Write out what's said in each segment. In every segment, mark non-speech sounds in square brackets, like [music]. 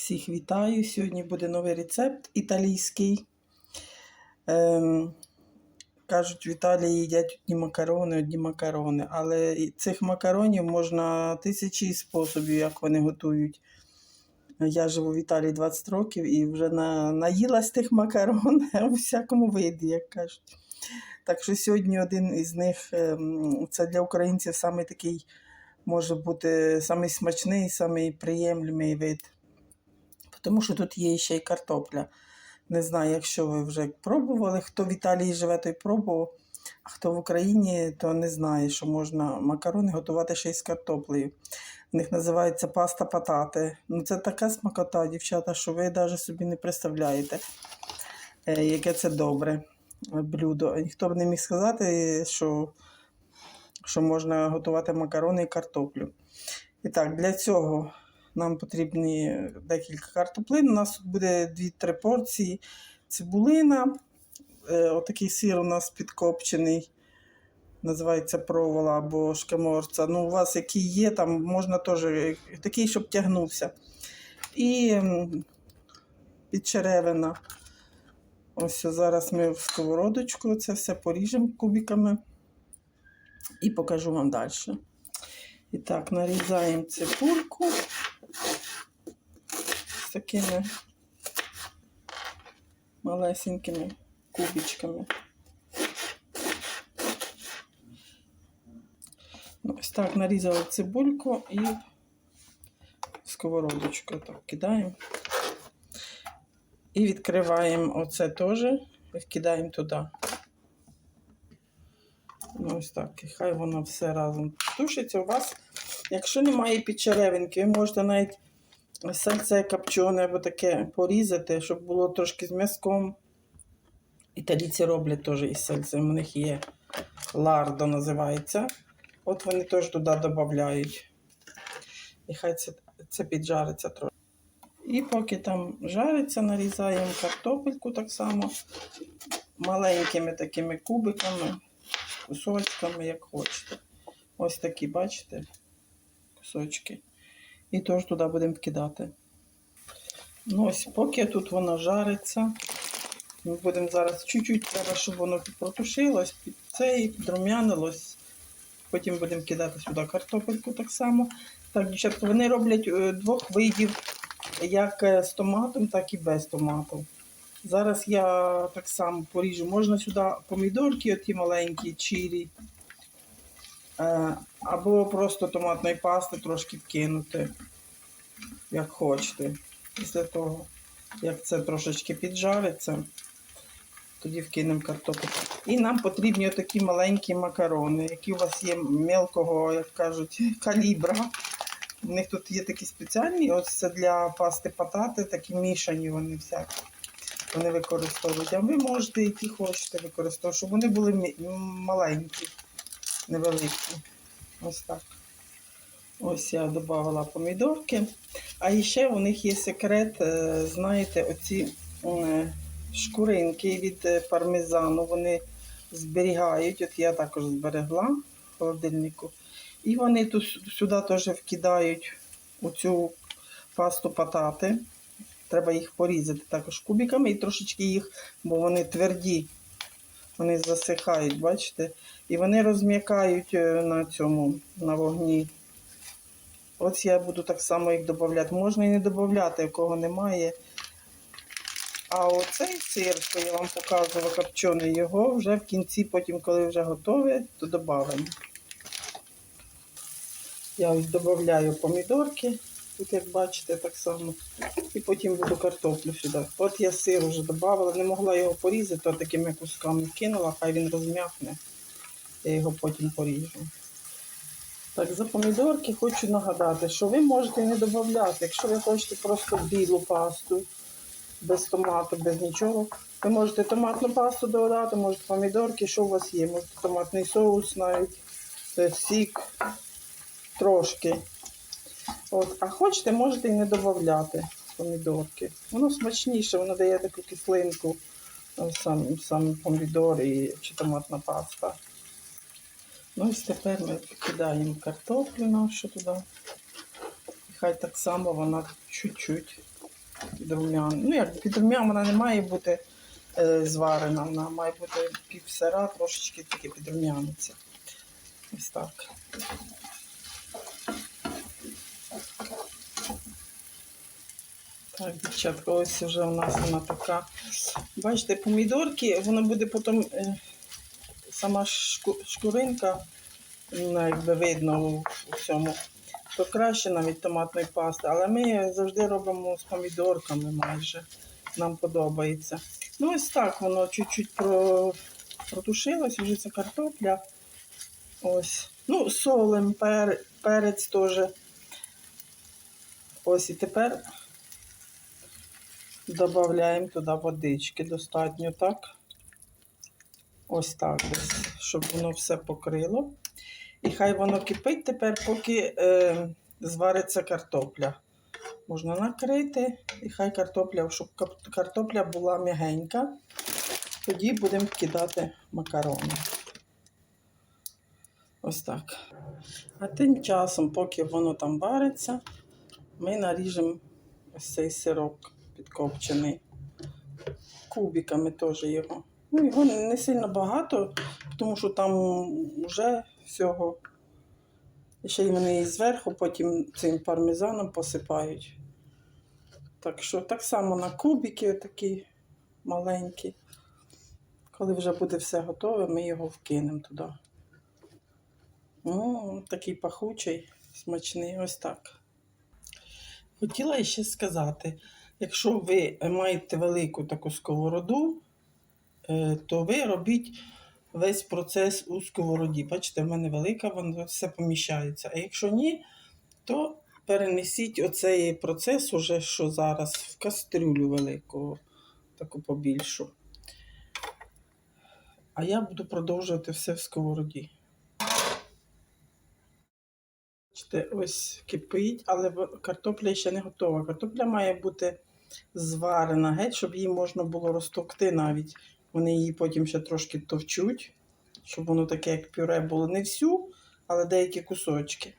Всіх вітаю. Сьогодні буде новий рецепт італійський. Ем, кажуть, в Італії їдять одні макарони, одні макарони. Але цих макаронів можна тисячі способів, як вони готують. Я живу в Італії 20 років і вже на, наїлась тих макарон [laughs] у всякому виді, як кажуть. Так що сьогодні один із них ем, це для українців саме такий може бути самий смачний, самий приємний вид. Тому що тут є ще й картопля. Не знаю, якщо ви вже пробували, хто в Італії живе, той пробував, а хто в Україні, то не знає, що можна макарони готувати ще й з картоплею. В них називається паста патати. Ну, це така смакота, дівчата, що ви навіть собі не представляєте, е, яке це добре блюдо. Ніхто б не міг сказати, що, що можна готувати макарони і картоплю. І так, для цього нам потрібні декілька картоплин. У нас тут буде 2-3 порції цибулина. Е, Отакий сир у нас підкопчений. Називається провола або шкеморця. Ну, у вас який є, там можна теж такий, щоб тягнувся. І підчеревина. Ось зараз ми в сковородочку це все поріжемо кубиками і покажу вам далі. І так, нарізаємо цибульку такими малесенькими кубичками. Ну, Ось так нарізали цибульку і сковородочку так кидаємо. І відкриваємо оце теж і кидаємо туди. Ну, ось так. І хай воно все разом тушиться. У вас, якщо немає підчеревинки, ви можете навіть сальце копчене або таке порізати, щоб було трошки з м'язком. Італійці роблять теж із сальцем. У них є лардо називається. От вони теж туди додають. І хай це, це піджариться трошки. І поки там жариться, нарізаємо картопельку так само маленькими такими кубиками, кусочками, як хочете. Ось такі, бачите, кусочки. І теж туди будемо вкидати. Ну ось, поки тут воно жариться, ми будемо зараз чуть-чуть треба, щоб воно протушилось, під цей, підрум'янилось. Потім будемо кидати сюди картопельку так само. Так, дівчатка, вони роблять е, двох видів як е, з томатом, так і без томату. Зараз я так само поріжу. Можна сюди помідорки, оті маленькі, чирі, або просто томатної пасти трошки вкинути, як хочете. Після того, як це трошечки піджариться, тоді вкинемо картоплю. І нам потрібні отакі маленькі макарони, які у вас є мелкого, як кажуть, [laughs] калібра. У них тут є такі спеціальні, ось це для пасти патати, такі мішані вони всякі. Вони використовують. А ви можете, які хочете використовувати, щоб вони були маленькі, невеликі. Ось так. Ось я додавала помідорки. А ще у них є секрет, е, знаєте, оці е, шкуринки від е, пармезану. Вони зберігають. От я також зберегла в холодильнику. І вони сюди теж вкидають у цю пасту патати. Треба їх порізати також кубиками і трошечки їх, бо вони тверді, вони засихають, бачите? І вони розм'якають е, на цьому, на вогні. Ось я буду так само їх додати. Можна і не додати, у кого немає. А оцей сир, що я вам показувала, копчений, його вже в кінці, потім, коли вже готове, то додамо. Я ось додаю помідорки, тут як бачите, так само. І потім буду картоплю сюди. От я сир вже додавала, не могла його порізати, то такими кусками кинула, хай він розм'якне. Я його потім поріжу. Так, за помідорки хочу нагадати, що ви можете не додати. Якщо ви хочете просто білу пасту, без томату, без нічого, ви можете томатну пасту додати, можете помідорки, що у вас є, можете томатний соус навіть, е, сік трошки. От, а хочете, можете і не додати помідорки. Воно смачніше, воно дає таку кислинку, сам, сам помідор і, чи томатна паста. Ну і тепер ми кидаємо картоплю нашу туди. Хай так само вона чуть-чуть підрум'яна. Ну, як підрум'яна, вона не має бути е, зварена, вона має бути півсира, трошечки таки підрум'яниться. Ось так. Так, дівчатка, ось вже у нас вона така. Бачите, помідорки, воно буде потім е, сама шкуринка, ну, якби видно у, всьому, то краще навіть томатної пасти. Але ми завжди робимо з помідорками майже. Нам подобається. Ну, ось так воно чуть-чуть про, протушилось, вже це картопля. Ось. Ну, солим, пер, перець теж. Ось і тепер додаємо туди водички достатньо, так? Ось так ось, щоб воно все покрило. І хай воно кипить тепер, поки е, звариться картопля. Можна накрити, і хай картопля, щоб картопля була м'ягенька. Тоді будемо кидати макарони. Ось так. А тим часом, поки воно там вариться, ми наріжемо ось цей сирок підкопчений. Кубиками теж його. Ну, його не сильно багато, тому що там вже всього. І ще й вони і зверху потім цим пармезаном посипають. Так що так само на кубики такі маленькі. Коли вже буде все готове, ми його вкинемо туди. О, такий пахучий, смачний, ось так. Хотіла ще сказати, якщо ви маєте велику таку сковороду, е, то ви робіть весь процес у сковороді. Бачите, в мене велика, воно все поміщається. А якщо ні, то перенесіть оцей процес, уже, що зараз, в кастрюлю велику, таку побільшу. А я буду продовжувати все в сковороді. Бачите, ось кипить, але картопля ще не готова. Картопля має бути зварена геть, щоб її можна було розтовкти навіть. Вони її потім ще трошки товчуть, щоб воно таке, як пюре було. Не всю, але деякі кусочки.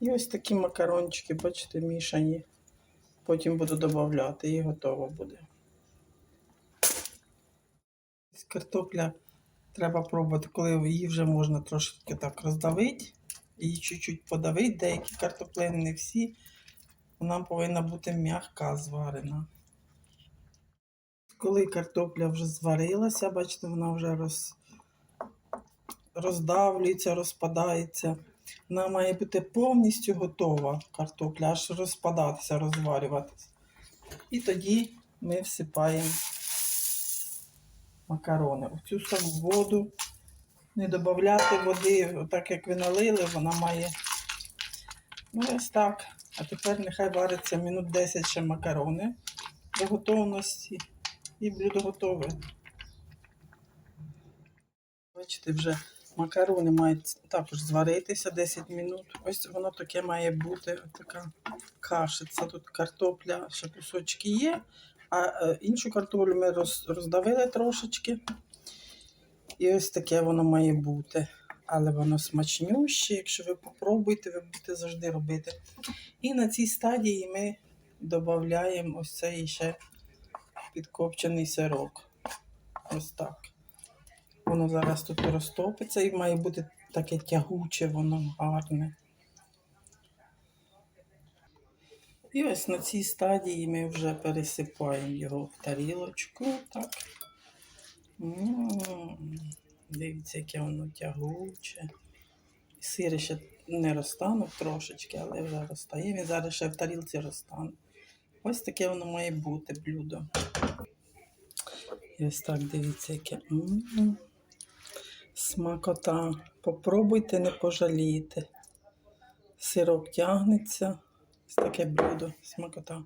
І ось такі макарончики, бачите, мішані. Потім буду додавати і готово буде. Картопля треба пробувати, коли її вже можна трошки так роздавити. Її чуть-чуть подавити, деякі картоплини, не всі. Вона повинна бути м'яка зварена. Коли картопля вже зварилася, бачите, вона вже роз... роздавлюється, розпадається. Вона має бути повністю готова картопля, аж розпадатися, розварюватися. І тоді ми всипаємо макарони. У цю саму воду не додати води, так як ви налили, вона має. Ну, ось так. А тепер нехай вариться минут 10 ще макарони до готовності. І блюдо готове. Бачите, вже макарони мають також зваритися 10 минут. Ось воно таке має бути така кашиця. Тут картопля, ще кусочки є, а е, іншу картоплю ми роздавили трошечки. І ось таке воно має бути. Але воно смачнюще. Якщо ви попробуєте, ви будете завжди робити. І на цій стадії ми додаємо ось цей ще підкопчений сирок. Ось так. Воно зараз тут розтопиться і має бути таке тягуче, воно гарне. І ось на цій стадії ми вже пересипаємо його в тарілочку. Так. М, Дивіться, яке воно тягуче. Сир ще не розтанув трошечки, але вже розтає. Він зараз ще в тарілці розтане. Ось таке воно має бути блюдо. І ось так дивіться, яке. М, Смакота. Попробуйте, не пожалієте. Сирок тягнеться. Ось таке блюдо. Смакота.